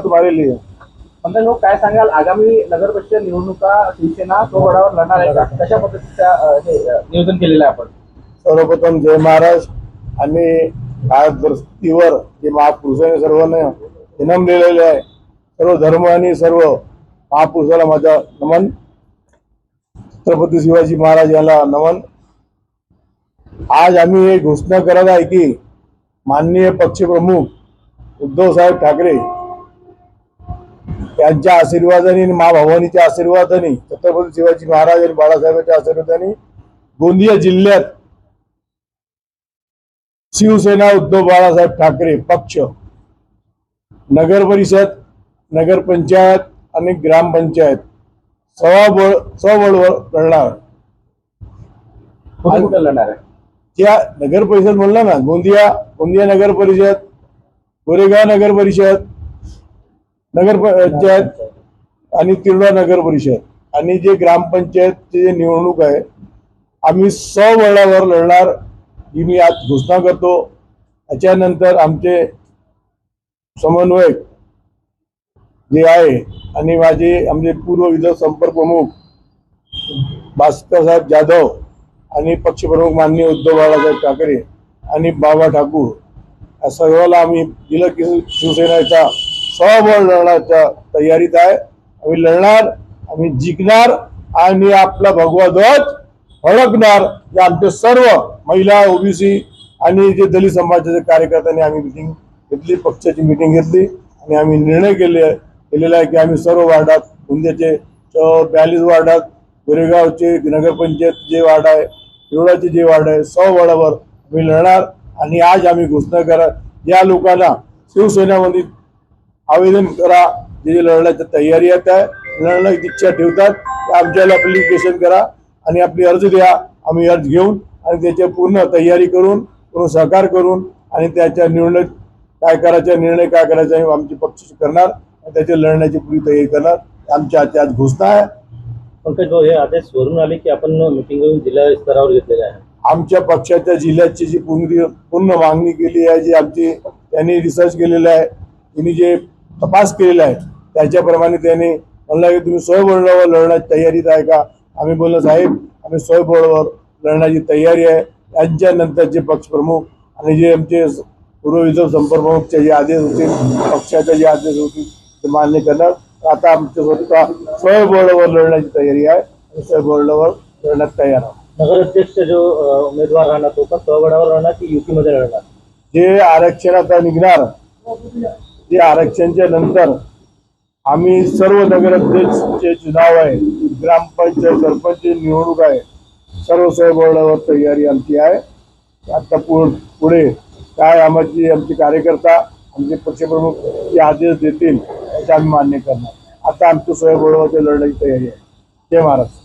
तुम्हारे लिए पंकज भाऊ काय सांगाल? आगामी नगर परिषद निवडणुका शिवसेना तो गडावर लढणार आहे का? कशा पद्धतीचा नियोजन केलेलं आहे आपण? सर्वप्रथम जय महाराज आणि काळदृष्टीवर जे महापुरुषाने सर्वांना जन्मलेले आहे. सर्व धर्म आणि सर्व महापुरुषाला माझा नमन. छत्रपती शिवाजी महाराज यांना नमन. आज आम्ही हे घोषणा करत आहे की माननीय पक्षप्रमुख उद्धव साहेब ठाकरे यांच्या आशीर्वादाने आणि मा भवानीच्या आशीर्वादाने छत्रपती शिवाजी महाराज आणि बाळासाहेबांच्या आशीर्वादाने गोंदिया जिल्ह्यात शिवसेना उद्धव बाळासाहेब ठाकरे पक्ष नगर परिषद नगर पंचायत आणि ग्रामपंचायत सवाबळ सबळवर लढणार. लढणार त्या नगर परिषद म्हणलं ना गोंदिया गोंदिया नगर परिषद गोरेगाव नगर परिषद नगर पंचायत आणि तिरडा नगर परिषद. आणि जे ग्रामपंचायतची जे निवडणूक आहे आम्ही सवळावर लढणार ही मी आज घोषणा करतो. त्याच्यानंतर आमचे समन्वयक जे आहे आणि माझे आमचे पूर्व विधान संपर्क प्रमुख भास्करसाहेब जाधव आणि पक्षप्रमुख माननीय उद्धव बाळासाहेब ठाकरे आणि बाबा ठाकूर या सर्वाला आम्ही दिलं की शिवसेनेचा स्वबळ लढण्याच्या तयारीत आहे. आम्ही लढणार आम्ही जिंकणार आणि आपला भगवा ध्वज फडकणार. जे आमचे सर्व महिला ओबीसी आणि जे दलित समाजाचे कार्यकर्त्यांनी आम्ही मिटिंग घेतली पक्षाची मिटिंग घेतली आणि आम्ही निर्णय केले केलेला आहे की आम्ही सर्व वार्डात गोंदियाचे बयालीस वार्डात गोरेगावचे नगरपंचायत जे वार्ड आहे तिरोडाचे जे वार्ड आहे सौ वार्डावर आम्ही लढणार आणि आज आम्ही घोषणा करा. या लोकांना शिवसेनेमध्ये आवेदन करा. जे लढण्याच्या तयारी आहे लढण्याची इच्छा ठेवतात. आमच्याला अप्लिकेशन करा आणि आपली अर्ज द्या. आम्ही अर्ज घेऊन आणि त्याच्या पूर्ण तयारी करून पूर्ण सहकार करून आणि त्याच्या निर्णय काय करायचा निर्णय काय करायचा हे आमचे पक्ष करणार आणि त्याच्या लढण्याची पुरी तयारी करणार. आमच्या आज घोषणा आहे. पंकज भाऊ हे आदेश वरून आले की आपण मिटिंग जिल्हा स्तरावर घेतलेले आहे. आमच्या पक्षाच्या जिल्ह्याची जी पूर्ण पूर्ण मागणी केली आहे जी आमची त्यांनी रिसर्च केलेलं आहे त्यांनी जे तपास केलेला आहे. त्याच्याप्रमाणे त्यांनी म्हणलं की तुम्ही स्वयंबळावर लढण्याची तयारीत आहे का? आम्ही बोललो साहेब आम्ही स्वयंबळावर लढण्याची तयारी आहे. त्यांच्यानंतरचे पक्षप्रमुख आणि जे आमचे पूर्व विधान संपर्क प्रमुखचे जे आदेश होतील पक्षाचे जे आदेश होतील ते मान्य करणार. आता आमच्या स्वतः स्वयंबळावर लढण्याची तयारी आहे आणि स्वयंबळावर लढण्यात तयार आहोत. नगराध्यक्ष जो उमेदवार राहणार तो पण स्वबळावर राहणार की युती मध्ये राहणार? जे आरक्षण आता निघणार ते आरक्षणच्या नंतर आम्ही सर्व नगराध्यक्षचे चुनाव आहे ग्रामपंचायत सरपंच निवडणूक आहे सर्व स्वयंबळावर तयारी आमची आहे. आता पु पुढे काय आमची आमचे कार्यकर्ता आमचे पक्षप्रमुख जे आदेश देतील त्याचे आम्ही मान्य करणार. आता आमचं स्वयंबळावरच्या लढण्याची तयारी आहे. जय महाराष्ट्र.